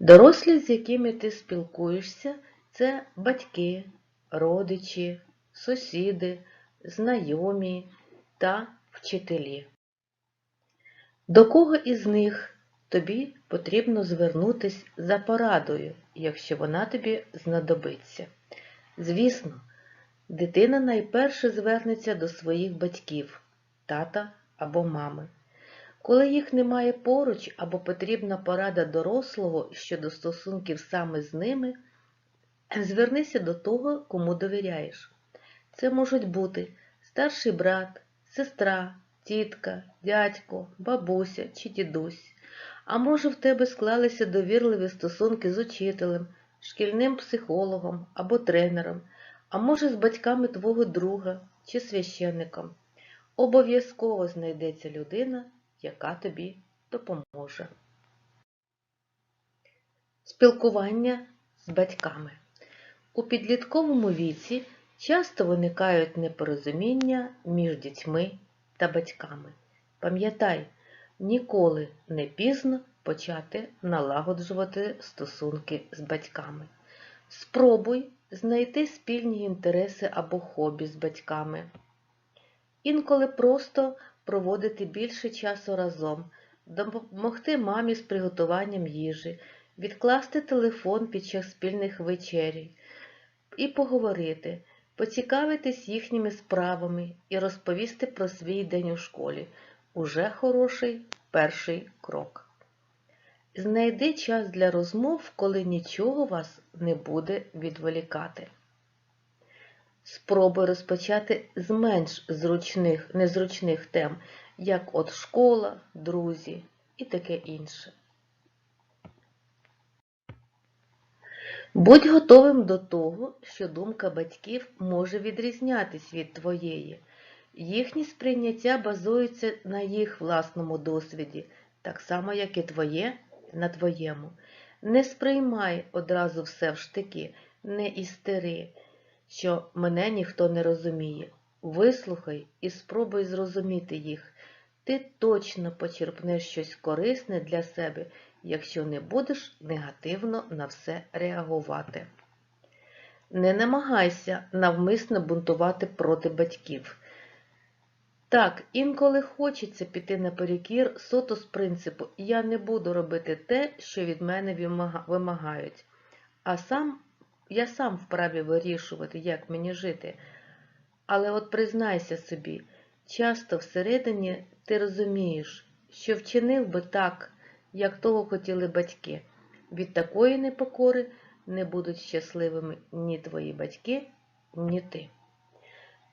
Дорослі, з якими ти спілкуєшся, це батьки, родичі, сусіди, знайомі та вчителі. До кого із них тобі потрібно звернутись за порадою, якщо вона тобі знадобиться? Звісно, дитина найперше звернеться до своїх батьків, тата або мами. Коли їх немає поруч або потрібна порада дорослого щодо стосунків саме з ними, звернися до того, кому довіряєш. Це можуть бути старший брат, сестра, тітка, дядько, бабуся чи дідусь. А може в тебе склалися довірливі стосунки з учителем, шкільним психологом або тренером, а може з батьками твого друга чи священником. Обов'язково знайдеться людина, яка тобі допоможе. Спілкування з батьками. У підлітковому віці часто виникають непорозуміння між дітьми та батьками. Пам'ятай, ніколи не пізно почати налагоджувати стосунки з батьками. Спробуй знайти спільні інтереси або хобі з батьками. Інколи просто проводити більше часу разом, допомогти мамі з приготуванням їжі, відкласти телефон під час спільних вечерій і поговорити, поцікавитись їхніми справами і розповісти про свій день у школі. Уже хороший перший крок. Знайди час для розмов, коли нічого вас не буде відволікати. Спробуй розпочати з менш зручних, незручних тем, як от школа, друзі і таке інше. Будь готовим до того, що думка батьків може відрізнятись від твоєї. Їхні сприйняття базуються на їх власному досвіді, так само, як і твоє на твоєму. Не сприймай одразу все в штики, не істери, що мене ніхто не розуміє. Вислухай і спробуй зрозуміти їх. Ти точно почерпнеш щось корисне для себе, якщо не будеш негативно на все реагувати. Не намагайся навмисно бунтувати проти батьків. Так, інколи хочеться піти наперекір суто з принципу «я не буду робити те, що від мене вимагають, а сам я сам вправі вирішувати, як мені жити. Але от признайся собі, часто всередині ти розумієш, що вчинив би так, як того хотіли батьки. Від такої непокори не будуть щасливими ні твої батьки, ні ти.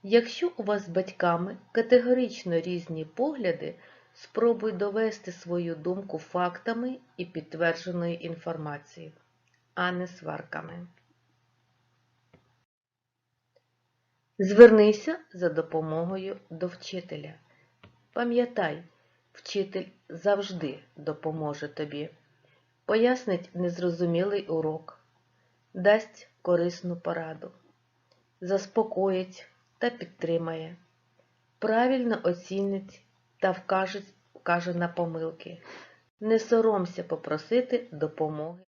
Якщо у вас з батьками категорично різні погляди, спробуй довести свою думку фактами і підтвердженою інформацією, а не сварками. Звернися за допомогою до вчителя. Пам'ятай, вчитель завжди допоможе тобі, пояснить незрозумілий урок, дасть корисну пораду, заспокоїть та підтримає, правильно оцінить та вкаже, вкаже на помилки. Не соромся попросити допомоги.